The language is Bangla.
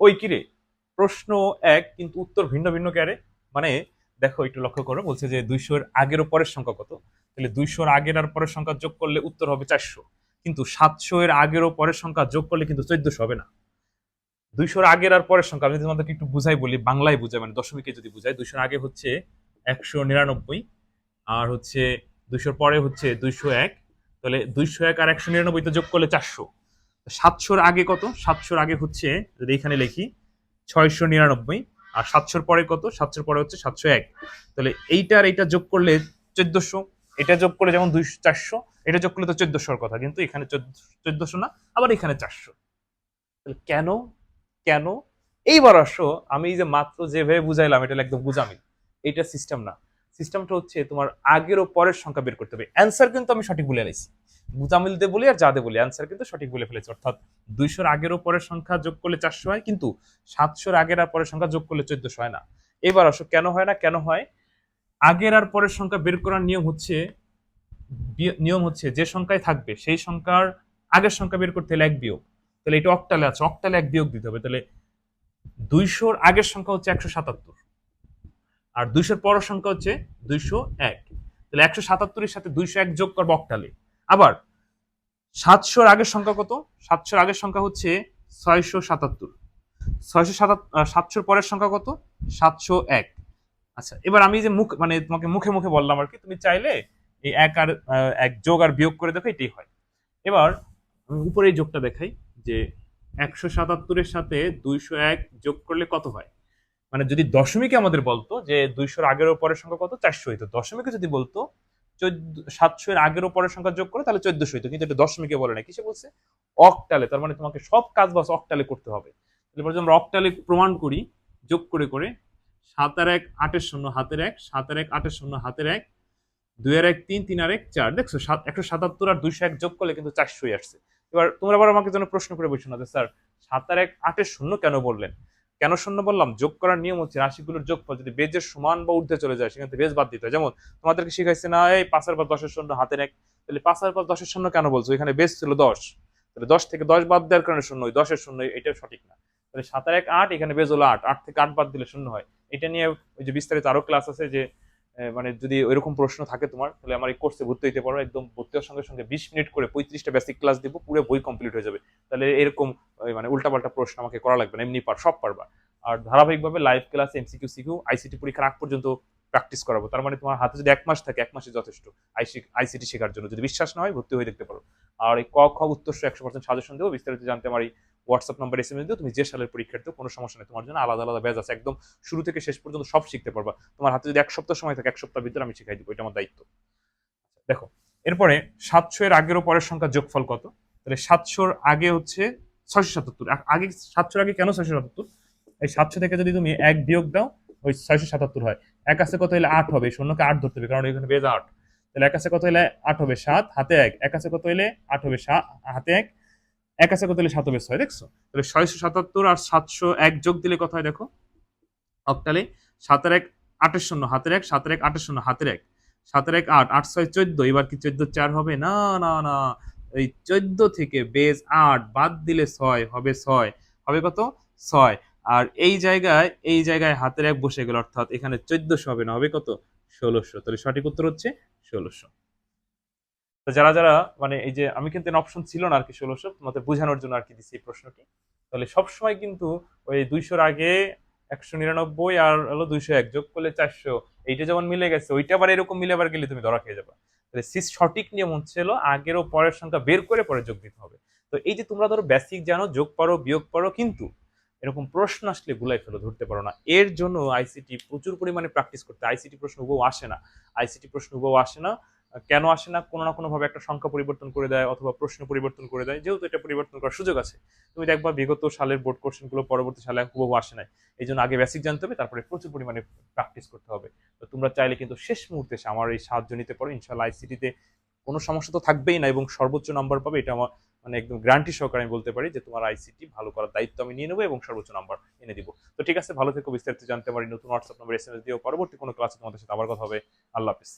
ওই কিরে প্রশ্ন এক, কিন্তু উত্তর ভিন্ন ভিন্ন ক্যারে। মানে দেখো, একটু লক্ষ্য করো, বলছে যে দুইশোর আগের ও পরের সংখ্যা কত? তাহলে দুইশোর আগের আর পরের সংখ্যা যোগ করলে উত্তর হবে চারশো। কিন্তু সাতশো এর আগের ও পরের সংখ্যা যোগ করলে কিন্তু চোদ্দশো হবে না। দুইশোর আগের আর পরের সংখ্যা, আমি যদি তোমাদেরকে একটু বুঝাই বলি, বাংলায় বুঝাই মানে দশমিকে যদি বুঝাই দুইশোর আগে হচ্ছে একশো নিরানব্বই, আর হচ্ছে দুইশোর পরে হচ্ছে দুইশো এক। তাহলে দুইশো এক আর একশো নিরানব্বইতে যোগ করলে চারশো। সাতশোর আগে কত? সাতশোর আগে হচ্ছে, যদি এখানে লিখি, ছয়শো নিরানব্বই, আর সাতশোর পরে কত? সাতশোর পরে হচ্ছে সাতশো এক। তাহলে এইটার এইটা যোগ করলে চোদ্দশো, এটা যোগ করলে যেমন দুইশো, চারশো, এটা যোগ করলে তো চোদ্দশোর কথা, কিন্তু এখানে চোদ্দশো না, আবার এখানে চারশো। তাহলে কেন? কেন? এইবার আসো, আমি যে মাত্র যেভাবে বুঝাইলাম, এটা একদম বুঝামি এটা সিস্টেম না। সিস্টেমটা হচ্ছে তোমার আগের ও পরের সংখ্যা বের করতে হবে। অ্যান্সার কিন্তু আমি সঠিক বলে আলাইছি দে বলি আর যা দে বলি। অ্যান্সার কিন্তু সঠিক বলে ফেলেছে। অর্থাৎ দুইশোর আগের পরের সংখ্যা যোগ করলে চারশো হয়, কিন্তু সাতশোর আগের আর পরের সংখ্যা যোগ করলে চোদ্দশো হয় না। এবার আসো কেন হয় না, কেন হয়? আগের আর পরের সংখ্যা বের করার নিয়ম হচ্ছে নিয়ম হচ্ছে যে সংখ্যায় থাকবে, সেই সংখ্যার আগের সংখ্যা বের করতে হলে এক বিয়োগ। তাহলে এটা অক্টালে আছে, অক্টালে এক বিয়োগ দিতে হবে। তাহলে দুইশোর আগের সংখ্যা হচ্ছে একশো সাতাত্তর, আর দুইশোর পরের সংখ্যা হচ্ছে দুইশো এক। তাহলে একশো সাতাত্তরের সাথে দুইশো এক যোগ করব অক্টালে। আবার, সাতশোর আগের সংখ্যা কত? সাতশোর আগের সংখ্যা হচ্ছে ছয়শো সাতাত্তর। ছয়শো সাতশোর পরের সংখ্যা কত? সাতশো এক। আচ্ছা এবার আমি যে মুখ মানে তোমাকে মুখে মুখে বললাম আর কি, তুমি চাইলে এই এক আর এক যোগ আর বিয়োগ করে দেখো, এটাই হয়। এবার আমি উপরে যোগটা দেখাই, যে একশো সাতাত্তরের সাথে দুইশো এক যোগ করলে কত হয়? মানে যদি দশমিকে আমাদের বলতো যে দুইশোর আগের পরের সংখ্যা কত? চারশো হইতো। দশমিকে যদি বলতো চোদ্দ সাতশো এর আগের পরের সংখ্যা যোগ করে তাহলে চোদ্দশো হইতো। কিন্তু এটা দশমিকে বলে না কিসে বলছে? অকটালে তার মানে তোমাকে সব কাজ বাস অকটালে করতে হবে। এবার যদি আমরা অকটালে প্রমাণ করি, যোগ করে করে সাত আর এক, আটের শূন্য, হাতের এক সাত আর এক, আটের শূন্য, হাতের এক দুই আর এক, তিন তিন আর এক, চার। দেখছ? সাত, একশো সাতাত্তর আর দুইশো এক যোগ করলে কিন্তু চারশোই আসছে। এবার তোমরা আবার আমাকে যেন প্রশ্ন করে বলছো না যে, স্যার সাত আর এক, আটের শূন্য কেন বললেন? কেন শূন্য বললাম? যোগ করার নিয়ম হচ্ছে রাশিগুলোর যোগফল যদি বেজের সমান বা ঊর্ধ্বে চলে যায়, সেখানে বেজ বাদ দিতে হয়। যেমন তোমাদেরকে শিখাইছে না, এই পাঁচের পর দশের শূন্য হাতে এক। তাহলে পাঁচের পর দশের শূন্য কেন বলছো? এখানে বেজ ছিল দশ। তাহলে দশ থেকে দশ বাদ দেওয়ার কারণে শূন্য দশের শূন্য এটাও সঠিক না। তাহলে সাতার এক, আট, এখানে বেজ হলো আট। আট থেকে আট বাদ দিলে শূন্য হয়। এটা নিয়ে ওই যে বিস্তারিত আরও ক্লাস আছে যে মানে যদি ওইরকম প্রশ্ন থাকে তোমার, তাহলে আমার এই কোর্সে ভর্তি হতে পারো। একদম ভর্তি হওয়ার সঙ্গে সঙ্গে বিশ মিনিট করে পঁয়ত্রিশটা বেসিক ক্লাস দিব, পুরো বই কমপ্লিট হয়ে যাবে। তাহলে এরকম মানে উল্টাপাল্টা প্রশ্ন আমাকে করা লাগবে না, এমনি পার, সব পারবা। আর ধারাবাহিকভাবে live class MCQ CQ ICT পরীক্ষার আগ পর্যন্ত প্র্যাকটিস করাবো। তার মানে তোমার হাতে যদি এক মাস থাকে, এক মাসে যথেষ্ট আইসি আইসিটি শেখার জন্য। যদি বিশ্বাস না হয়, ভর্তি হয়ে দেখতে পারো। আর এই ক, খ, উত্তর একশো পার্সেন্ট সাজেশন দেবো। বিস্তারিত জানতে আমার এই WhatsApp number S M S দিও, তুমি যে সালের পরীক্ষার্থী কোনো সমস্যা নেই। তোমার জন্য আলাদা আলাদা ব্যাচ আছে। একদম শুরু থেকে শেষ পর্যন্ত সব শিখতে পারবা। তোমার হাতে যদি এক সপ্তাহ সময় থাকে, এক সপ্তাহ ভিতরে আমি শিখাই দিব। এটা আমার দায়িত্ব। দেখো, এরপরে সাতশো এর আগের পরের সংখ্যা যোগফল কত? তাহলে সাতশোর আগে হচ্ছে ছয়শো সাতাত্তর। আগে সাতশোর আগে কেন ছয়শো সাতাত্তর? এই সাতশো থেকে যদি তুমি এক বিয়োগ দাও, ওই ছয়শো সাতাত্তর হয়। এক আছে কত হলে আট হবে শূন্যকে আট ধরতে হবে, কারণ এখানে বেজ আট। তাহলে এক আছে কত হলে আট হবে সাত, হাতে এক। এক আছে কত হলে আট হবে সাত, হাতে এক। এক আছে কত সাত হবে ছয় দেখছ? তাহলে ছয়শো সাতাত্তর আর সাতশো এক যোগ দিলে কত হয়, দেখো? অক্টালে, সাতের এক, আটের শূন্য, হাতের এক, সাতের এক, আটের শূন্য, হাতের এক। সাতের এক, আট আট ছয় চোদ্দ, এবার কি চোদ্দ চার হবে? না না না। এই চোদ্দ থেকে বেজ আট বাদ দিলে ছয়, হবে ছয়। হবে কত? ছয়। আর এই জায়গায় এই জায়গায় হাতের এক বসে গেল, অর্থাৎ এখানে চোদ্দশো হবে না, হবে কত? ষোলোশো। তাহলে সঠিক উত্তর হচ্ছে ষোলোশো। তো যারা যারা মানে এই যে আমি কিন্তু অপশন ছিল না আর কি ষোলোশো তোমাদের বোঝানোর জন্য আর কি দিচ্ছি এই প্রশ্নটি। তাহলে সবসময় কিন্তু ওই দুইশোর আগে একশো নিরানব্বই আর হলো দুইশো এক যোগ করলে চারশো, এইটা যেমন মিলে গেছে, ওইটা আবার এরকম মিলে আবার গেলে তুমি ধরা খেয়ে যাবে। তাহলে সিস সঠিক নিয়ম হচ্ছে হলো আগের ও পরের সংখ্যা বের করে পরে যোগ দিতে হবে। তো এই যে তোমরা ধরো বেসিক জানো, যোগ পারো, বিয়োগ পারো, কিন্তু এরকম প্রশ্ন আসলে গুলাই ফেলো, ধরতে পারো না। এর জন্য আইসিটি প্রচুর পরিমাণে প্র্যাকটিস করতে আইসিটি প্রশ্ন হুবহু আসে না। আইসিটি প্রশ্ন হুবহু আসে না। কেন আসে না? কোনো না কোনোভাবে একটা সংখ্যা পরিবর্তন করে দেয় অথবা প্রশ্ন পরিবর্তন করে দেয়। যেহেতু এটা পরিবর্তন করার সুযোগ আছে, তুমি দেখবা বিগত সালের বোর্ড কোশ্চেনগুলো পরবর্তী সালে হুবহু আসে নাই। এই জন্য আগে বেসিক জানতে হবে, তারপরে প্রচুর পরিমাণে প্র্যাকটিস করতে হবে। তো তোমরা চাইলে কিন্তু শেষ মুহূর্তে এসে আমার এই সাহায্য নিতে পারো। ইনশাল্লাহ আইসিটিতে কোনো সমস্যা তো থাকবেই না এবং সর্বোচ্চ নাম্বার পাবে। এটা আমার মানে একদম গ্যারান্টি সহকারে আমি বলতে পারি যে তোমার আইসিটি ভালো করার দায়িত্ব আমি নিয়ে নেব এবং সর্বোচ্চ নাম্বার এনে দিব। তো ঠিক আছে, ভালো থেকো, বিস্তারিত জানতে পারি। নতুন WhatsApp number S M S দিও পরবর্তী কোনো ক্লাসে তোমাদের সাথে আবার কথা হবে। আল্লাহ হাফিজ।